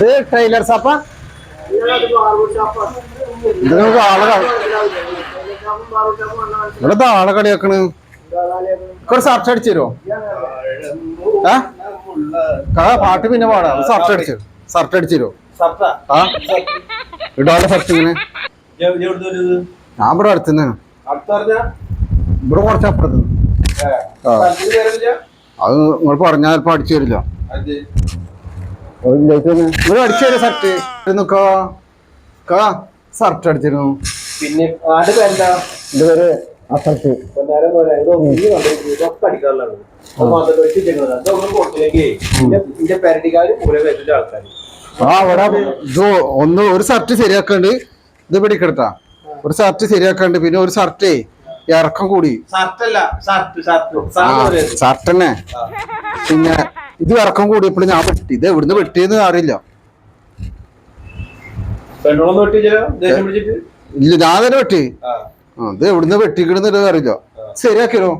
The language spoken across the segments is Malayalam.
ഇത് ട്രെയിലർ സാപ്പ ഇത് നമുക്ക് ആളെ കളി- ഇവിടെ ആളെ കളിയാക്കണ്. ഒരു ഷർട്ട് അടിച്ചു തരുമോ ഏ? കാ പാട്ട് പിന്നെ പാടാ. ഷർട്ട് അടിച്ചു സർട്ട് അടിച്ചു തരുമോ ആ? ഇടാതെ സർട്ട് ഇങ്ങനെ. ഞാൻ ഇവിടെ അടുത്തുനിന്ന് ഇവിടെ കുറച്ച് അപ്പുറത്ത് അത് നിങ്ങൾ പറഞ്ഞാൽ ചിലപ്പോ അടിച്ചു തരില്ല. ഇവിടെ അടിച്ചു തരും ഷർട്ട് നിക്കാ കാ. ഷർട്ട് അടിച്ചിരുന്നു. പിന്നെ ആരുടെ പേരെന്താ എന്റെ പേര് അസർട്ട് ആ. ഇത് ഒന്ന് ഒരു ഷർട്ട് ശരിയാക്കണ്ട് ഇത് പിടിക്കെടുത്താ. ഒരു ഷർട്ട് ശരിയാക്കണ്ട് പിന്നെ ഒരു ഷർട്ടേ ഇറക്കം കൂടി. ഷർട്ട് തന്നെ. പിന്നെ ഇത് ഇറക്കം കൂടിയപ്പോൾ ഞാൻ വെട്ടി ഇത് എവിടുന്ന് വെട്ടിയെന്ന് അറിയില്ല. ഇല്ല? ഞാൻ തന്നെ വെട്ടി അത് എവിടുന്ന് വെട്ടിക്കണെന്ന് അറിയില്ല. ശരിയാക്കിയോ?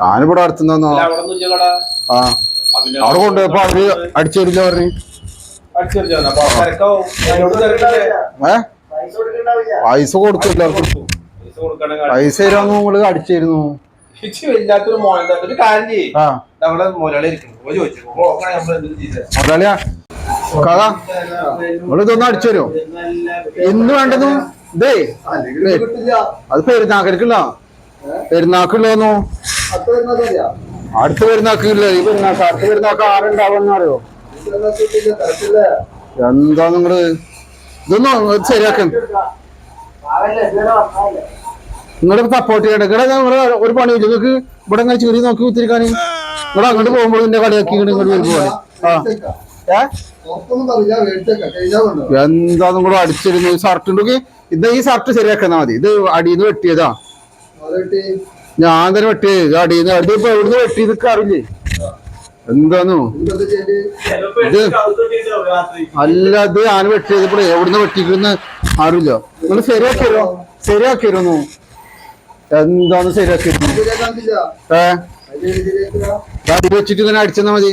ഞാനിവിടെ അടുത്തുനിന്നോ ആ. അവിടെ കൊണ്ടുപോയപ്പോ അവർ അടിച്ചേരില്ല പറഞ്ഞു. പൈസ കൊടുത്തില്ല പൈസ തരാന്ന് നിങ്ങൾ അടിച്ചിരുന്നു. ഇല്ലാത്തൊരു മോനെ തന്നെ ഒരു കാര്യം ചെയ്യേ. ആ. നമ്മളെ ഇരിക്കുന്നു. ചോദിച്ചു. കഥ ഇതൊന്നും അടിച്ചു തരുമോ? ഇന്ന് വേണ്ടതും ഇതേ അത് പെരുന്നാക്കൽക്കില്ല പെരുന്നാക്കില്ലോന്നു അടുത്ത പെരുന്നാക്കില്ല? ഈ പെരുന്നാക്ക് അടുത്ത പെരുന്നാക്ക് ആരുണ്ടാവുമെന്ന് അറിയോ? എന്താ നിങ്ങൾ? ഇതൊന്നും ശരിയാക്കുന്നു നിങ്ങളുടെ സപ്പോർട്ട് ചെയ്യണ്ടേ ഇവിടെ നിങ്ങളെ ഒരു പണിയില്ല നിങ്ങൾക്ക് ഇവിടെ ഇങ്ങനെ ചെറിയ നോക്കി കുത്തിരിക്കാൻ ഇവിടെ അങ്ങോട്ട് പോകുമ്പോൾ നിന്റെ കളിയാക്കി ഇങ്ങോട്ട് വരുമ്പോൾ ആ. ഏ? എന്താ നിങ്ങൾ അടിച്ചിരുന്നു ഈ ഷർട്ട് ഉണ്ടെങ്കിൽ ഇത് ഈ ഷർട്ട് ശരിയാക്കുന്നാ മതി. ഇത് അടിയിൽ വെട്ടിയതാ. ഞാൻ തന്നെ വെട്ടിയത് ഇത് അടിയിൽ നിന്ന് അടി ഇപ്പൊ എവിടുന്ന് വെട്ടി നിൽക്കാറില്ലേ എന്താന്നു? എന്താന്നു അല്ല ഇത് ഞാൻ വെട്ടിയത് ഇപ്പോൾ എവിടുന്ന് വെട്ടിക്കുന്ന അറിയില്ല. നിങ്ങൾ ശരിയാക്കിയോ? ശരിയാക്കിയിരുന്നു എന്താന്ന് ശരിയാക്കി ഏ? അടി വെച്ചിട്ട് ഇങ്ങനെ അടിച്ചെന്നാ മതി.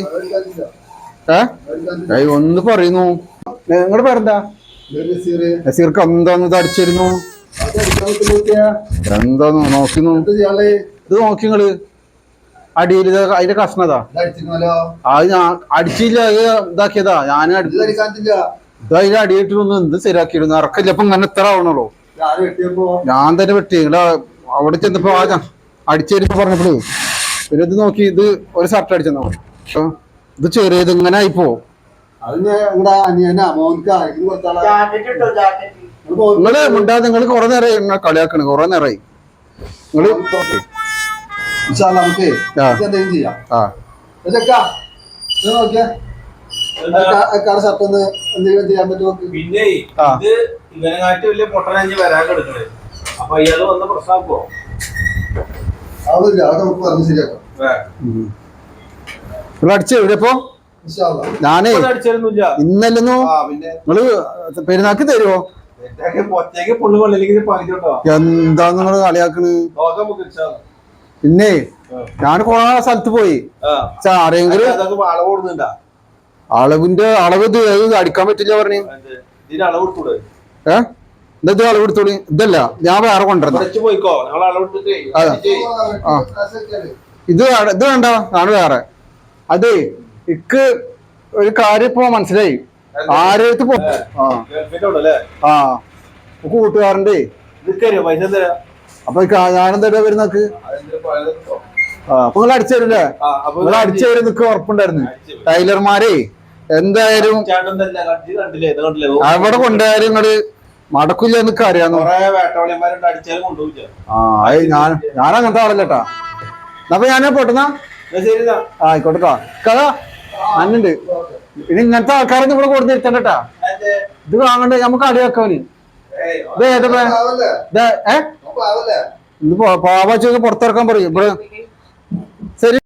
ഏ? ഒന്ന് പറയുന്നു. നിങ്ങളുടെ പേരെന്താ? നസീർക്ക് എന്താന്ന് ഇത് അടിച്ചിരുന്നു? എന്താന്ന് നോക്കുന്നു. ഇത് നോക്കി നിങ്ങൾ. അടിയിൽ അതിന്റെ കഷ്ണതാ അത്. ഞാൻ അടിച്ചില്ല അത് ഇതാക്കിയതാ. ഞാൻ അതിന്റെ അടിയിട്ടൊന്നും എന്ത് ശരിയാക്കിയിരുന്നു ഇറക്കില്ല അപ്പൊ ഇങ്ങനെ ഇത്ര ആവണല്ലോ ഞാൻ തന്നെ വെട്ടി. ഇവിടെ അവിടെ ചെന്നപ്പോ ആ അടിച്ചേരുന്ന അടിച്ചേരിപ്പോ പറഞ്ഞപ്പോഴേ പിന്നെ ഇത് നോക്കി ഇത് ഒരു ഷർട്ട് അടിച്ചെന്നോ. ഇത് ചെറിയത് ഇങ്ങനെ ആയിപ്പോ നിങ്ങൾ മുണ്ടാ നിങ്ങൾ കൊറേ നേരം ഇങ്ങനെ കളിയാക്കണ് കൊറേ നേരമായി നിങ്ങൾ നമുക്ക്. എന്തെങ്കിലും ചെയ്യാം. ഷർട്ട് എന്തെങ്കിലും ചെയ്യാൻ പറ്റുമോ. പിന്നെ. ഇത് ഇവനെങ്ങാട്ട് വലിയ പൊട്ടനഞ്ച് വരാൻ കിടക്കണേ. അപ്പൊ ഇയാൾ വന്ന പ്രശ്നമാക്കോ അതില്ല അത് നമുക്ക് പറഞ്ഞ് ശരിയാക്കാം. നിങ്ങൾ അടിച്ചു എവിടെയപ്പോ ഇൻഷാ അല്ലാ. ഞാനേ ഇന്നല്ലോ ഇന്നല്ലെന്നു? ആ പിന്നെ നിങ്ങൾ പെരുന്നാക്ക് തരുമോ പങ്കിട്ടോ എന്താ നിങ്ങൾ കളിയാക്കണ്? പിന്നെ. ഞാൻ കൊറേ സ്ഥലത്ത് പോയി. ആരെങ്കിലും അളവിന്റെ അളവ് അടിക്കാൻ പറ്റില്ല പറഞ്ഞു. ഇതിന് ഇത് അളവ് എടുത്തോളി? ഇതല്ല ഞാൻ വേറെ കൊണ്ടുവരണം. ഇത് ഇത് വേണ്ട ആണ് വേറെ. അതെ ഇക്ക് ഒരു കാര്യം ഇപ്പൊ മനസ്സിലായി. ആരെടുത്ത് പോ ആ. കൂട്ടുകാരന്റെ. അപ്പൊ ഞാനെന്താ വരുന്നക്ക് അപ്പൊ നിങ്ങൾ അടിച്ചു തരില്ലേ? നിങ്ങൾ അടിച്ചു തരും നിക്ക് ഉറപ്പുണ്ടായിരുന്നു. ടൈലർമാരെ എന്തായാലും അവിടെ കൊണ്ടുപോയാലും നിങ്ങൾ മടക്കില്ല എന്നൊക്കെ അറിയാന്ന് ആ ഞാൻ ഞാൻ അങ്ങനത്തെ ആളല്ലേട്ടാ അപ്പൊ ഞാനാ പൊട്ടുന്ന എന്നാ? ശരി എന്നാ. ആയിക്കോട്ടെ കഥ അന്നുണ്ട്. ഇനി ഇങ്ങനത്തെ ആൾക്കാരൊന്നും ഇവിടെ കൊടുത്തിരുത്തണ്ടട്ടാ. ഇത് വാങ്ങണ്ടേ? നമുക്ക്? ഇത് ഏ? പാവാച്ചൊക്കെ പുറത്തിറക്കാൻ പറയും. ഇവിടെ